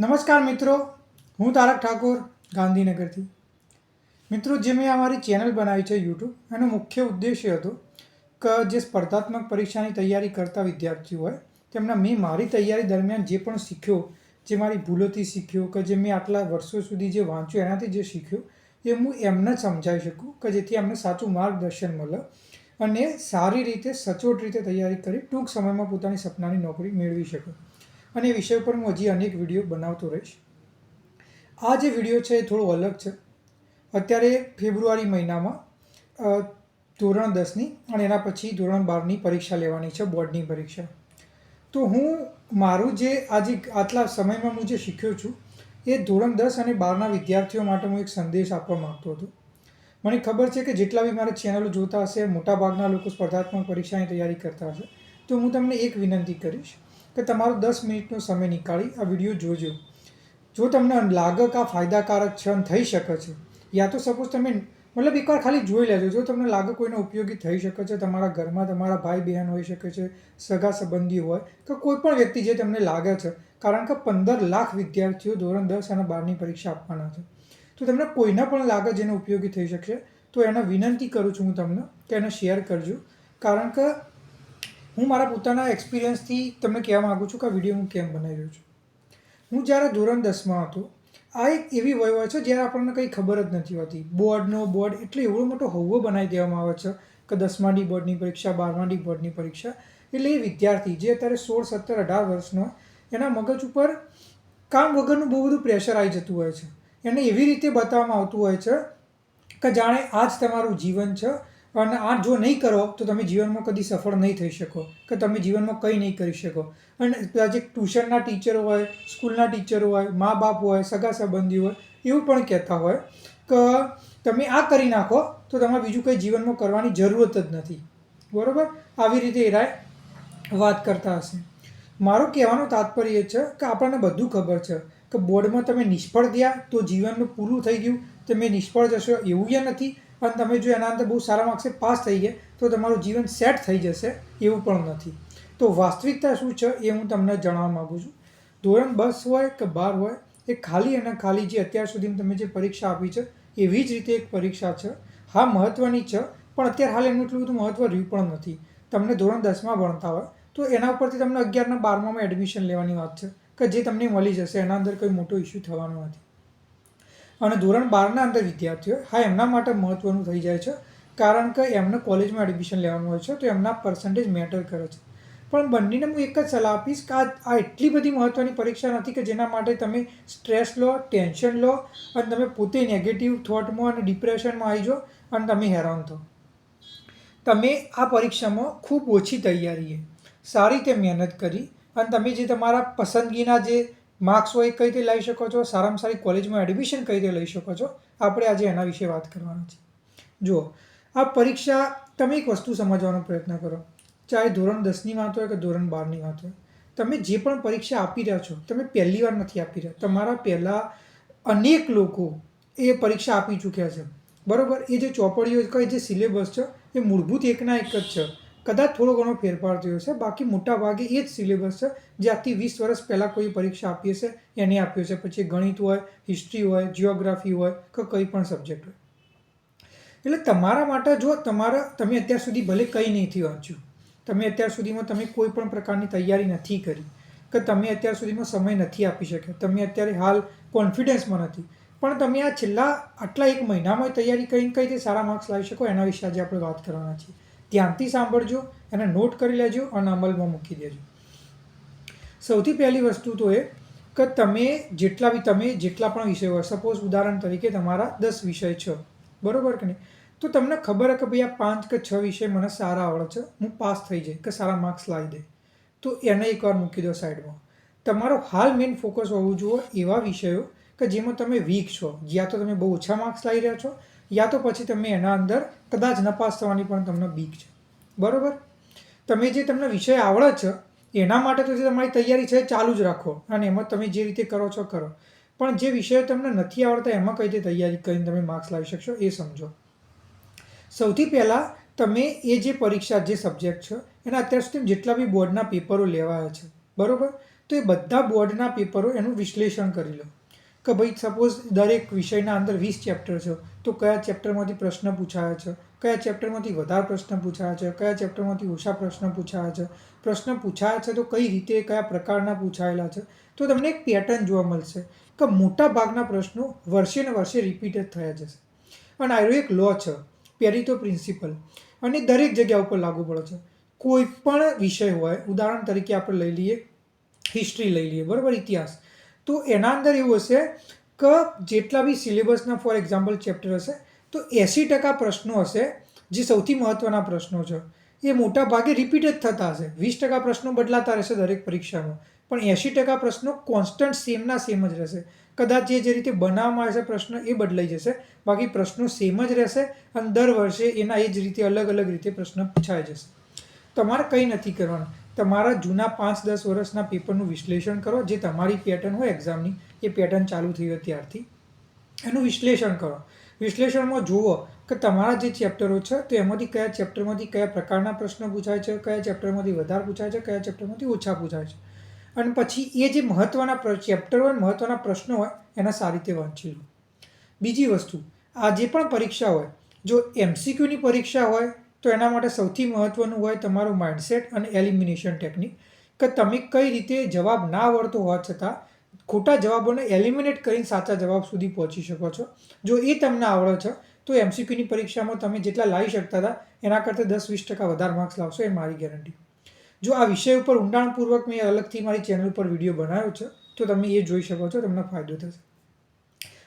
નમસ્કાર મિત્રો, હું તારક ઠાકોર, ગાંધીનગરથી. મિત્રો, જે મેં અમારી ચેનલ બનાવી છે યુટ્યુબ એનો મુખ્ય ઉદ્દેશ્ય હતો કે જે સ્પર્ધાત્મક પરીક્ષાની તૈયારી કરતા વિદ્યાર્થીઓ હોય, તેમના મેં મારી તૈયારી દરમિયાન જે પણ શીખ્યો, જે મારી ભૂલોથી શીખ્યો કે જે મેં આટલા વર્ષો સુધી જે વાંચ્યું એનાથી જે શીખ્યું, એ હું એમને સમજાવી શકું કે જેથી એમને સાચું માર્ગદર્શન મળે અને સારી રીતે, સચોટ રીતે તૈયારી કરી ટૂંક સમયમાં પોતાની સપનાની નોકરી મેળવી શકે. અને એ વિષય પર હું હજી અનેક વીડિયો બનાવતો રહીશ. આ જે વીડિયો છે એ થોડો અલગ છે. અત્યારે ફેબ્રુઆરી મહિનામાં ધોરણ દસની અને એના પછી ધોરણ બારની પરીક્ષા લેવાની છે, બોર્ડની પરીક્ષા. તો હું, મારું જે આજે આટલા સમયમાં હું જે શીખ્યો છું, એ ધોરણ દસ અને બારના વિદ્યાર્થીઓ માટે હું એક સંદેશ આપવા માગતો હતો. મને ખબર છે કે જેટલા બી મારા ચેનલો જોતા હશે, મોટાભાગના લોકો સ્પર્ધાત્મક પરીક્ષાની તૈયારી કરતા હશે, તો હું તમને એક વિનંતી કરીશ. કે તમારો દસ મિનિટનો સમય નીકાળી આ વીડિયો જોજો. જો તમને લાગે કે આ ફાયદાકારક અને થઈ શકે છે, યા તો સપોઝ તમે મતલબ એકવાર ખાલી જોઈ લેજો. જો તમને લાગે કોઈને ઉપયોગી થઈ શકે છે, તમારા ઘરમાં તમારા ભાઈ બહેન હોઈ શકે છે, સગા સંબંધી હોય, કે કોઈ પણ વ્યક્તિ જે તમને લાગે છે, કારણ કે પંદર લાખ વિદ્યાર્થીઓ ધોરણ દસ અને બારની પરીક્ષા આપવાના છે, તો તમને કોઈને પણ લાગે જેને ઉપયોગી થઈ શકશે, તો એને વિનંતી કરું છું હું તમને કે એને શેર કરજો. કારણ કે હું મારા પોતાના એક્સપિરિયન્સથી તમને કહેવા માગું છું કે આ વીડિયો હું કેમ બનાવી રહ્યો છું. હું જ્યારે ધોરણ દસમાં હતો, આ એક એવી વય છે જ્યારે આપણને કંઈ ખબર જ નથી હોતી. બોર્ડનો બોર્ડ એટલે એવડો મોટો હવ્વો બનાવી દેવામાં આવે છે કે દસમાની બોર્ડની પરીક્ષા બારમાની બોર્ડની પરીક્ષા. એટલે એ વિદ્યાર્થી જે અત્યારે સોળ, સત્તર, અઢાર વર્ષનો, એના મગજ ઉપર કામ વગરનું બહુ બધું પ્રેશર આવી જતું હોય છે. એને એવી રીતે બતાવવામાં આવતું હોય છે કે જાણે આ જ તમારું જીવન છે અને આ જો નહીં કરો, તો તમે જીવનમાં કદી સફળ નહીં થઈ શકો, કે તમે જીવનમાં કંઈ નહીં કરી શકો. અને જે ટ્યુશનના ટીચરો હોય, સ્કૂલના ટીચરો હોય, મા બાપ હોય, સગા સંબંધી હોય, એવું પણ કહેતા હોય, કે તમે આ કરી નાખો, તો તમારે બીજું કંઈ જીવનમાં કરવાની જરૂરત જ નથી. બરાબર? આવી રીતે એ રાય વાત કરતા હશે. મારું કહેવાનું તાત્પર્ય છે કે આપણને બધું ખબર છે કે બોર્ડમાં તમે નિષ્ફળ ગયા, તો જીવનનું પૂરું થઈ ગયું તમે નિષ્ફળ જશો એવું ય નથી. અને તમે જો એના અંદર બહુ સારા માર્ક્સે પાસ થઈ ગયા, તો તમારું જીવન સેટ થઈ જશે એવું પણ નથી. તો વાસ્તવિકતા શું છે એ હું તમને જણાવવા માગું છું. ધોરણ બસ હોય કે બાર હોય, એ ખાલી અને ખાલી જે અત્યાર સુધી તમે જે પરીક્ષા આપી છે, એવી જ રીતે એક પરીક્ષા છે. હા મહત્ત્વની છે, પણ અત્યારે હાલ એનું એટલું બધું મહત્ત્વ રહ્યું પણ નથી. તમને ધોરણ દસમાં ભણતા હોય, તો એના ઉપરથી તમને અગિયારના બારમામાં એડમિશન લેવાની વાત છે, કે જે તમને મળી જશે, એના અંદર કોઈ મોટો ઇસ્યુ થવાનો નથી. અને ધોરણ બારના અંદર વિદ્યાર્થીઓ હા, એમના માટે મહત્ત્વનું થઈ જાય છે, કારણ કે એમને કોલેજમાં એડમિશન લેવાનું હોય છે, તો એમના પર્સન્ટેજ મેટર કરે છે. પણ બંનેને હું એક જ સલાહ આપીશ કે આ એટલી બધી મહત્ત્વની પરીક્ષા નથી કે જેના માટે તમે સ્ટ્રેસ લો ટેન્શન લો, અને તમે પોતે નેગેટિવ થોટમાં અને ડિપ્રેશનમાં આવી જાઓ અને તમે હેરાન થો તમે આ પરીક્ષામાં ખૂબ ઓછી તૈયારીએ સારી રીતે મહેનત કરી અને તમે જે તમારા પસંદગીના જે માર્ક્સ હોય કઈ રીતે લઈ શકો છો? સારામાં સારી કોલેજમાં એડમિશન કઈ રીતે લઈ શકો છો? આપણે આજે એના વિશે વાત કરવાની છે. જુઓ, આ પરીક્ષા તમે એક વસ્તુ સમજવાનો પ્રયત્ન કરો. ચાહે ધોરણ દસની વાત હોય કે ધોરણ બારની વાત હોય. તમે જે પણ પરીક્ષા આપી રહ્યા છો, તમે પહેલી વાર નથી આપી રહ્યા. તમારા પહેલાં અનેક લોકો એ પરીક્ષા આપી ચૂક્યા છે. બરાબર? એ જે ચોપડીઓ કે જે સિલેબસ છે, એ મૂળભૂત એકના એક જ છે. કદાચ થોડો ઘણો ફેરફાર થયો છે બાકી મોટા ભાગે એ જ સિલેબસ છે જે આજથી વીસ વર્ષ પહેલાં કોઈ પરીક્ષા આપી હશે એને આપ્યો છે. પછી ગણિત હોય, હિસ્ટ્રી હોય જિયોગ્રાફી હોય કે કંઈ પણ સબ્જેક્ટ હોય. એટલે તમારા માટે જો તમારા, તમે અત્યાર સુધી ભલે કંઈ નહીંથી વાંચ્યું તમે અત્યાર સુધીમાં તમે કોઈ પણ પ્રકારની તૈયારી નથી કરી, કે તમે અત્યાર સુધીમાં સમય નથી આપી શક્યા, તમે અત્યારે હાલ કોન્ફિડન્સમાં નથી, પણ તમે આ છેલ્લા આટલા એક મહિનામાં તૈયારી કરીને કઈ રીતે સારા માર્ક્સ લાવી શકો એના વિશે આજે આપણે વાત કરવાના છીએ. ધ્યાનથી સાંભળજો, એને નોટ કરી લેજો અને અમલમાં મૂકી દેજો. સૌથી પહેલી વસ્તુ તો એ કે તમે જેટલા બી તમે જેટલા પણ વિષયો સપોઝ ઉદાહરણ તરીકે તમારા દસ વિષય છે, બરાબર કે નહીં? તો તમને ખબર કે ભાઈ આ પાંચ કે છ વિષય મને સારા આવડે છે, હું પાસ થઈ જાય કે સારા માર્ક્સ લાવી દે તો એને એકવાર મૂકી દો સાઈડમાં. તમારો હાલ મેઇન ફોકસ હોવું જોઈએ એવા વિષયો કે જેમાં તમે વીક છો. યા તો તમે બહુ ઓછા માર્ક્સ લાવી રહ્યા છો, યા તો પછી તમે એના અંદર કદાચ નપાસ થવાની પણ તમને બીક છે. બરાબર? તમે જે તમને વિષય આવડે છે, એના માટે તો જે તમારી તૈયારી છે ચાલુ જ રાખો અને એમાં તમે જે રીતે કરો છો કરો. પણ જે વિષયો તમને નથી આવડતા એમાં કઈ રીતે તૈયારી કરીને તમે માર્ક્સ લાવી શકશો એ સમજો. સૌથી પહેલાં તમે એ જે પરીક્ષા, જે સબ્જેક્ટ છે, એના અત્યાર સુધી જેટલા બી બોર્ડના પેપરો લેવાયા છે, બરાબર? તો એ બધા બોર્ડના પેપરો એનું વિશ્લેષણ કરી લો. કે ભાઈ સપોઝ દરેક વિષયના અંદર વીસ ચેપ્ટર છે તો કયા ચેપ્ટરમાંથી પ્રશ્ન પૂછાયા છે? કયા ચેપ્ટરમાંથી વધારે પ્રશ્ન પૂછાયા છે? કયા ચેપ્ટરમાંથી ઓછા પ્રશ્ન પૂછાયા છે? પ્રશ્ન પૂછાયા છે તો કઈ રીતે, કયા પ્રકારના પૂછાયેલા છે? તો તમને એક પેટર્ન જોવા મળશે કે મોટા ભાગના પ્રશ્નો વર્ષે ને વર્ષે રિપીટેડ થયા જશે. અને આનો એક લો છે પેરિતો પ્રિન્સિપલ અને દરેક જગ્યા ઉપર લાગુ પડે છે. કોઈ પણ વિષય હોય, ઉદાહરણ તરીકે આપણે લઈ લઈએ હિસ્ટ્રી લઈ લઈએ, બરાબર, ઇતિહાસ. તો એના અંદર એવું હશે જેટલા બી સિલેબસના, ફોર એક્ઝામ્પલ, ચેપ્ટર હશે, તો એંસી ટકા પ્રશ્નો હશે, જે સૌથી મહત્ત્વના પ્રશ્નો છે. એ મોટા ભાગે રિપીટ જ થતા હશે. વીસ ટકા પ્રશ્નો બદલાતા રહેશે દરેક પરીક્ષામાં. પણ એંસી ટકા પ્રશ્નો કોન્સ્ટન્ટ સેમના સેમ જ રહેશે. કદાચ જે જે રીતે બનાવવામાં આવે છે પ્રશ્ન, એ બદલાઈ જશે. બાકી પ્રશ્નો સેમ જ રહેશે અને દર વર્ષે એના એ જ રીતે, અલગ અલગ રીતે પ્રશ્ન પૂછાઈ જશે. તમારે કંઈ નથી કરવાનું. તમારા જૂના પાંચ દસ વર્ષના પેપરનું વિશ્લેષણ કરો. જે તમારી પેટર્ન હોય એક્ઝામની એ પેટર્ન ચાલુ થઈ હોય ત્યારથી. એનું વિશ્લેષણ કરો. વિશ્લેષણમાં જુઓ કે તમારા જે ચેપ્ટરો છે, તો એમાંથી કયા ચેપ્ટરમાંથી કયા પ્રકારના પ્રશ્નો પૂછાય છે, કયા ચેપ્ટરમાંથી વધારે પૂછાય છે, કયા ચેપ્ટરમાંથી ઓછા પૂછાય છે. અને પછી એ જે મહત્ત્વના ચેપ્ટર હોય મહત્ત્વના પ્રશ્નો હોય, એના સારી રીતે વાંચી લો. બીજી વસ્તુ, આ જે પણ પરીક્ષા હોય, જો એમસીક્યુની પરીક્ષા હોય, તો એના માટે સૌથી મહત્ત્વનું હોય તમારું માઇન્ડસેટ અને એલિમિનેશન ટેકનિક કે તમે કઈ રીતે જવાબ ના આવડતો હોવા છતાં ખોટા જવાબોને એલિમિનેટ કરીને સાચા જવાબ સુધી પહોંચી શકો છો. જો એ તમને આવડે છે, તો એમસીક્યુની પરીક્ષામાં તમે જેટલા લાવી શકતા હતા, એના કરતાં દસ વીસ ટકા વધારે માર્ક્સ લાવશો, એ મારી ગેરંટી જો આ વિષય ઉપર ઊંડાણપૂર્વક મેં અલગથી મારી ચેનલ પર વીડિયો બનાવ્યો છે, તો તમે એ જોઈ શકો છો, તમને ફાયદો થશે.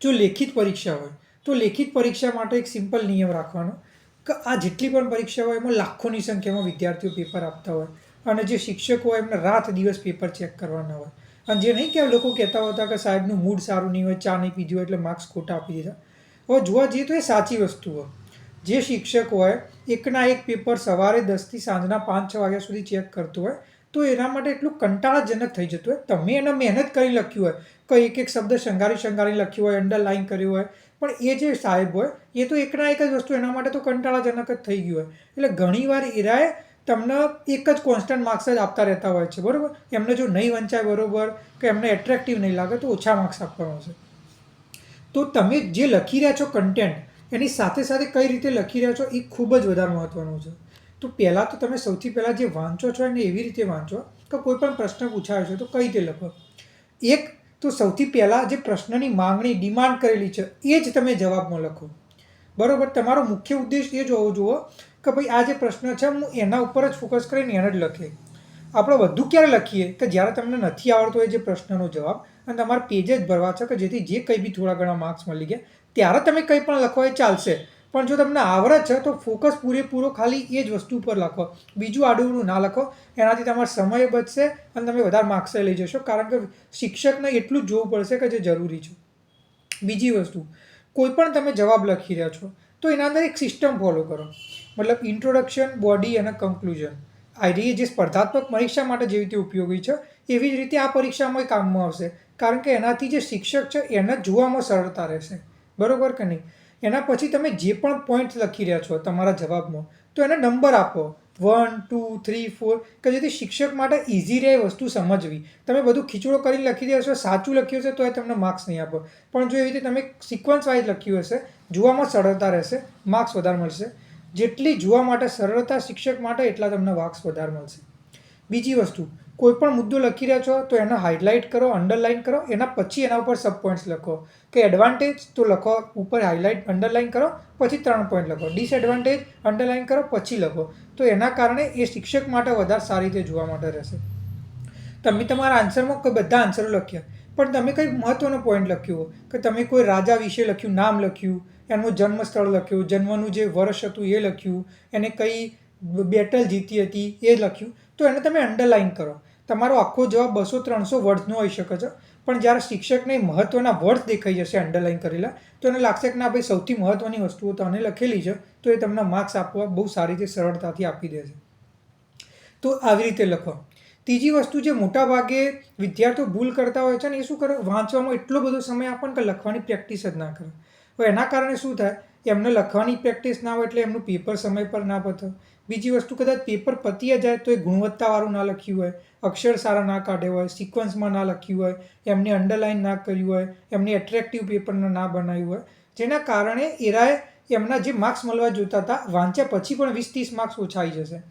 જો લેખિત પરીક્ષા હોય, તો લેખિત પરીક્ષા માટે એક સિમ્પલ નિયમ રાખવાનો કે આ જેટલી પણ પરીક્ષા હોય, એમાં લાખોની સંખ્યામાં વિદ્યાર્થીઓ પેપર આપતા હોય અને જે શિક્ષકો હોય, એમને રાત દિવસ પેપર ચેક કરવાના હોય. અને જે નહીં કે લોકો કહેતા હોતા કે સાહેબનું મૂડ સારું નહીં હોય, ચા નહીં પીધી હોય એટલે માર્ક્સ ખોટા આપી દીધા. હવે જોવા જઈએ તો એ સાચી વસ્તુ હોય. જે શિક્ષક હોય, એકના એક પેપર સવારે દસથી સાંજના પાંચ છ વાગ્યા સુધી ચેક કરતો હોય, તો એના માટે એટલું કંટાળાજનક થઈ જતું હોય. તમે એને મહેનત કરી લખ્યું હોય કે એક એક શબ્દ શંગારી શંગારી લખ્યું હોય અંડરલાઇન કર્યું હોય, પણ એ જે સાહેબ હોય, એ તો એકના એક જ વસ્તુ, એના માટે તો કંટાળાજનક જ થઈ ગયું હોય. એટલે ઘણીવાર એરાએ તમને એક જ કોન્સ્ટન્ટ માર્ક્સ જ આપતા રહેતા હોય છે, બરાબર? એમને જો નહીં વંચાય બરાબર, કે એમને એટ્રેક્ટિવ નહીં લાગે, તો ઓછા માર્ક્સ આપવાનો છે. તો તમે જે લખી રહ્યા છો કન્ટેન્ટ એની સાથે સાથે કઈ રીતે લખી રહ્યા છો એ ખૂબ જ વધારે મહત્ત્વનું છે. તો પહેલાં તો તમે સૌથી પહેલાં જે વાંચો છો એને એવી રીતે વાંચો કે કોઈ પણ પ્રશ્ન પૂછાયો છે તો કઈ રીતે લખો. એક, તો સૌથી પહેલાં જે પ્રશ્નની માંગણી ડિમાન્ડ કરેલી છે એ જ તમે જવાબમાં લખો. બરાબર? તમારો મુખ્ય ઉદ્દેશ એ જ હોવો જુઓ કે ભાઈ આ જે પ્રશ્ન છે, હું એના ઉપર જ ફોકસ કરીને એને જ લખીએ. આપણે બધું ક્યારે લખીએ? કે જ્યારે તમને નથી આવડતો એ જે પ્રશ્નનો જવાબ, અને તમારે પેજ જ ભરવા છે, કે જેથી જે કંઈ બી થોડા ઘણા માર્ક્સ મળી ગયા, ત્યારે તમે કંઈ પણ લખો એ ચાલશે. પણ જો તમને આવડે છે, તો ફોકસ પૂરેપૂરો ખાલી એ જ વસ્તુ ઉપર લખો. બીજું આડું ના લખો. એનાથી તમારો સમય બચશે, અને તમે વધારે માર્ક્સ લઈ જશો. કારણ કે શિક્ષકને એટલું જ જોવું પડશે કે જે જરૂરી છે. બીજી વસ્તુ, કોઈ પણ તમે જવાબ લખી રહ્યા છો, તો એના અંદર એક સિસ્ટમ ફોલો કરો. મતલબ ઇન્ટ્રોડક્શન બોડી અને કન્ક્લુઝન આઈડી જે સ્પર્ધાત્મક પરીક્ષા માટે જેવી રીતે ઉપયોગી છે, એવી જ રીતે આ પરીક્ષામાં કામમાં આવશે. કારણ કે એનાથી જે શિક્ષક છે, એને જોવામાં સરળતા રહેશે. બરાબર કે નહીં? એના પછી તમે જે પણ પોઈન્ટ લખી રહ્યા છો તમારા જવાબમાં, તો એને નંબર આપો. વન ટુ થ્રી ફોર કે જેથી શિક્ષક માટે ઇઝી રહે વસ્તુ સમજવી. તમે બધું ખીચડો કરીને લખી દેશો સાચું લખ્યું હશે તો એ તમને માર્ક્સ નહીં આપો. પણ જો એવી રીતે તમે સિક્વન્સ વાઇઝ લખ્યું હશે, જોવામાં સરળતા રહેશે માર્ક્સ વધારે મળશે. જેટલી જોવા માટે સરળતા શિક્ષક માટે એટલા તમને માર્ક્સ વધારે મળશે. બીજી વસ્તુ, કોઈ પણ મુદ્દો લખી રહ્યા છો, તો એને હાઇલાઇટ કરો અંડરલાઇન કરો, એના પછી એના ઉપર સબ પોઈન્ટ્સ લખો. કે એડવાન્ટેજ તો લખો, ઉપર હાઇલાઇટ અંડરલાઇન કરો, પછી ત્રણ પોઈન્ટ લખો. ડિસએડવાન્ટેજ અંડરલાઇન કરો, પછી લખો. તો એના કારણે એ શિક્ષક માટે વધારે સારી રીતે જોવા માટે રહેશે. તમે તમારા આન્સરમાં કોઈ બધા આન્સરો લખ્યા. પણ તમે કંઈ મહત્ત્વનો પોઈન્ટ લખ્યો કે તમે કોઈ રાજા વિશે લખ્યું, નામ લખ્યું એનું જન્મસ્થળ લખ્યું, જન્મનું જે વર્ષ હતું એ લખ્યું, એને કઈ બેટલ જીતી હતી એ લખ્યું. તો એને તમે અંડરલાઇન કરો. તમારો આખો જવાબ બસો ત્રણસો વર્ડનો હોઈ શકે છે. પણ જ્યારે શિક્ષકને મહત્ત્વના વર્ડ દેખાઈ જશે અંડરલાઇન કરેલા, તો એને લાગશે કે ના ભાઈ, સૌથી મહત્ત્વની વસ્તુઓ તને લખેલી છે, તો એ તમને માર્ક્સ આપવા બહુ સારી રીતે સરળતાથી આપી દે છે. તો આવી રીતે લખો. ત્રીજી વસ્તુ જે મોટા ભાગે વિદ્યાર્થીઓ ભૂલ કરતા હોય છે ને, એ શું કરે? વાંચવામાં એટલો બધો સમય આપે કે લખવાની પ્રેક્ટિસ જ ના કરે. હવે એના કારણે શું થાય? એમને લખવાની પ્રેક્ટિસ ના હોય એટલે એમનું પેપર સમય પર ના પતે. બીજી વસ્તુ કદાચ પેપર પતી જાય તો એ ગુણવત્તાવાળું ના લખ્યું હોય, અક્ષર સારા ના કાઢ્યા હોય સિક્વન્સમાં ના લખ્યું હોય, એમને અંડરલાઇન ના કર્યું હોય, એમને એટ્રેક્ટિવ પેપરને ના બનાવ્યું હોય. જેના કારણે એરાએ એમના જે માર્ક્સ મળવા જોતા હતા, વાંચ્યા પછી પણ વીસ ત્રીસ માર્ક્સ ઓછા આવી જશે.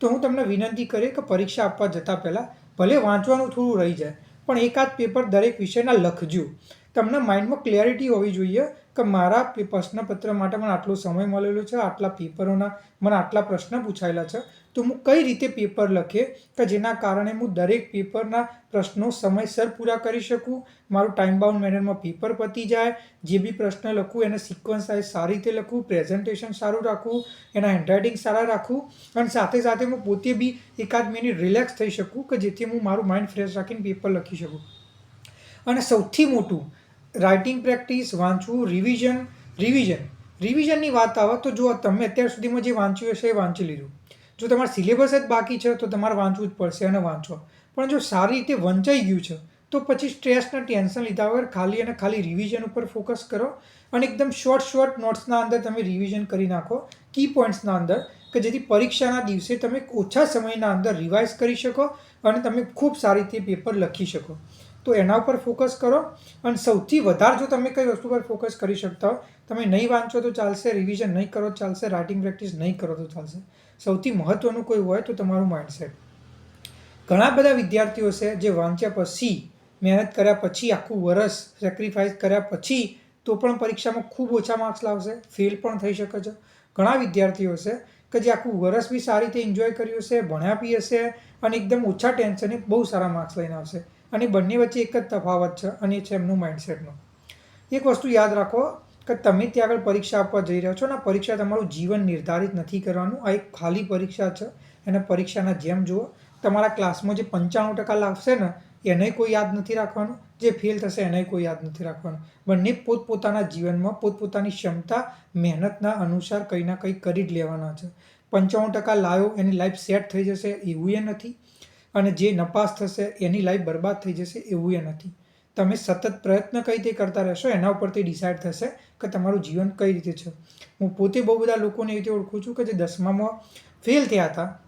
તો હું તમને વિનંતી કરી કે પરીક્ષા આપવા જતાં પહેલાં ભલે વાંચવાનું થોડું રહી જાય, પણ એકાદ પેપર દરેક વિષયના લખજો. તમને માઇન્ડમાં ક્લેરિટી હોવી જોઈએ કે મારા પ્રશ્નપત્ર માટે મને આટલો સમય મળેલો છે, આટલા પેપરોના મને આટલા પ્રશ્ન પૂછાયેલા છે. તો હું કઈ રીતે પેપર લખે કે જેના કારણે હું દરેક પેપરના પ્રશ્નો સમયસર પૂરા કરી શકું? મારું ટાઈમ બાઉન્ડ મેનરમાં પેપર પતી જાય, જે બી પ્રશ્ન લખું એને સિક્વન્સ સારી રીતે લખું પ્રેઝન્ટેશન સારું રાખું, એના હેન્ડરાઇટિંગ સારા રાખું, અને સાથે સાથે હું પોતે બી એકાદ મિનિટ રિલેક્સ થઈ શકું કે જેથી હું મારું માઇન્ડ ફ્રેશ રાખીને પેપર લખી શકું. અને સૌથી મોટું રાઇટિંગ પ્રેક્ટિસ વાંચવું રિવિઝન રિવિઝન રિવિઝનની વાત આવે તો જો તમે અત્યાર સુધીમાં જે વાંચ્યું હશે એ વાંચી લીધું. જો તમારે સિલેબસ જ બાકી છે, તો તમારે વાંચવું જ પડશે અને વાંચો. પણ જો સારી રીતે વંચાઈ ગયું છે, તો પછી સ્ટ્રેસના ટેન્શન લીધા વગર ખાલી અને ખાલી રિવિઝન ઉપર ફોકસ કરો અને એકદમ શોર્ટ શોર્ટ નોટ્સના અંદર તમે રિવિઝન કરી નાખો. કી પોઈન્ટ્સના અંદર, કે જેથી પરીક્ષાના દિવસે તમે ઓછા સમયના અંદર રિવાઇઝ કરી શકો અને તમે ખૂબ સારી રીતે પેપર લખી શકો. તો એના ઉપર ફોકસ કરો. અને સૌથી વધારે જો તમે કઈ વસ્તુ પર ફોકસ કરી શકતા હો, તમે નહીં વાંચો તો ચાલશે રિવિઝન નહીં કરો તો ચાલશે રાઇટિંગ પ્રેક્ટિસ નહીં કરો તો ચાલશે. સૌથી મહત્ત્વનું કોઈ હોય તો તમારું માઇન્ડસેટ ઘણા બધા વિદ્યાર્થીઓ છે જે વાંચ્યા પછી, મહેનત કર્યા પછી, આખું વરસ સેક્રિફાઈસ કર્યા પછી, તો પણ પરીક્ષામાં ખૂબ ઓછા માર્ક્સ લાવશે ફેલ પણ થઈ શકે છે. ઘણા વિદ્યાર્થીઓ છે કે જે આખું વરસ બી સારી રીતે એન્જોય કર્યું હશે, ભણ્યા બી હશે અને એકદમ ઓછા ટેન્શને બહુ સારા માર્ક્સ લઈને આવશે. અને બંને વચ્ચે એક જ તફાવત છે અને એ છે એમનું માઇન્ડસેટનો એક વસ્તુ યાદ રાખો કે તમે ત્યાં આગળ પરીક્ષા આપવા જઈ રહ્યા છો ને પરીક્ષા તમારું જીવન નિર્ધારિત નથી કરવાનું. આ એક ખાલી પરીક્ષા છે. એને પરીક્ષાના જેમ જુઓ. તમારા ક્લાસમાં જે પંચાણું ટકા લાવશે ને, એને કોઈ યાદ નથી રાખવાનું. જે ફેલ થશે એને કોઈ યાદ નથી રાખવાનું. બંને પોતપોતાના જીવનમાં પોતપોતાની ક્ષમતા, મહેનતના અનુસાર કંઈ ના કંઈ કરી જ લેવાના છે. પંચાણું ટકા લાવ્યો એની લાઈફ સેટ થઈ જશે એવું એ નથી. અને જે નપાસ થશે એની લાઈફ બરબાદ થઈ જશે એવું એ નથી. તમે સતત પ્રયત્ન કઈ રીતે કરતા રહેશો એના ઉપરથી ડિસાઇડ થશે કે તમારું જીવન કઈ રીતે છે. હું પોતે બહુ બધા લોકોને એવી રીતે ઓળખું છું કે જે દસમામાં ફેલ થયા હતા.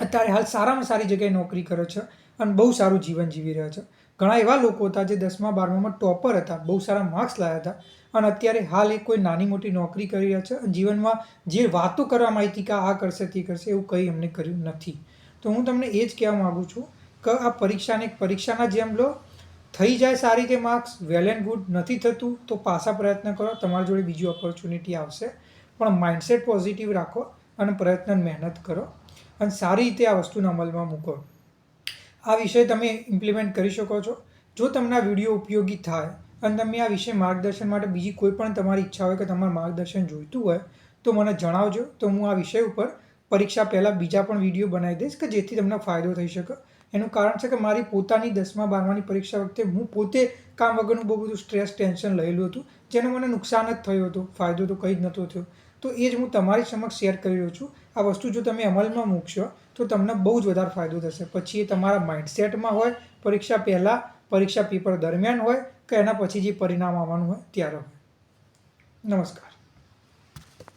અત્યારે હાલ સારામાં સારી જગ્યાએ નોકરી કરે છે અને બહુ સારું જીવન જીવી રહ્યા છે. ઘણા એવા લોકો હતા જે દસમા, બારમામાં ટોપર હતા, બહુ સારા માર્ક્સ લાવ્યા હતા અને અત્યારે હાલ એ કોઈ નાની મોટી નોકરી કરી રહ્યા છે અને જીવનમાં જે વાતો કરવામાં આવી હતી કે આ કરશે, તે કરશે એવું કંઈ એમને કર્યું નથી. તો હું તમને એ જ કહેવા માગું છું કે આ પરીક્ષાને પરીક્ષાના જેમ લો. થઈ જાય સારી રીતે માર્ક્સ વેલ એન્ડ ગુડ નથી થતું તો પાછા પ્રયત્ન કરો. તમારી જોડે બીજી ઓપોર્ચ્યુનિટી આવશે. પણ માઇન્ડસેટ પોઝિટિવ રાખો અને પ્રયત્ન મહેનત કરો અને સારી રીતે આ વસ્તુને અમલમાં મૂકો. આ વિષય તમે ઇમ્પ્લિમેન્ટ કરી શકો છો. જો તમને આ વીડિયો ઉપયોગી થાય અને તમે આ વિષય માર્ગદર્શન માટે બીજી કોઈ પણ તમારી ઈચ્છા હોય કે તમારે માર્ગદર્શન જોઈતું હોય તો મને જણાવજો. તો હું આ વિષય ઉપર પરીક્ષા પહેલાં બીજા પણ વીડિયો બનાવી દઈશ કે જેથી તમને ફાયદો થઈ શકે. એનું કારણ છે કે મારી પોતાની દસમા, બારમાની પરીક્ષા વખતે હું પોતે કામ વગરનું બહુ બધું સ્ટ્રેસ ટેન્શન લયેલું હતું. જેને મને નુકસાન જ થયું હતું. ફાયદો તો કંઈ જ નહોતો થયો. તો એ જ હું તમારી સમક્ષ શેર કરી રહ્યો છું. આ વસ્તુ જો તમે અમલમાં મૂકશો, તો તમને બહુ જ વધારે ફાયદો થશે. પછી એ તમારા માઇન્ડસેટમાં હોય, પરીક્ષા પહેલાં, પરીક્ષા પેપર દરમિયાન હોય, કે એના પછી જે પરિણામ આવવાનું હોય, ત્યારે હોય. નમસ્કાર.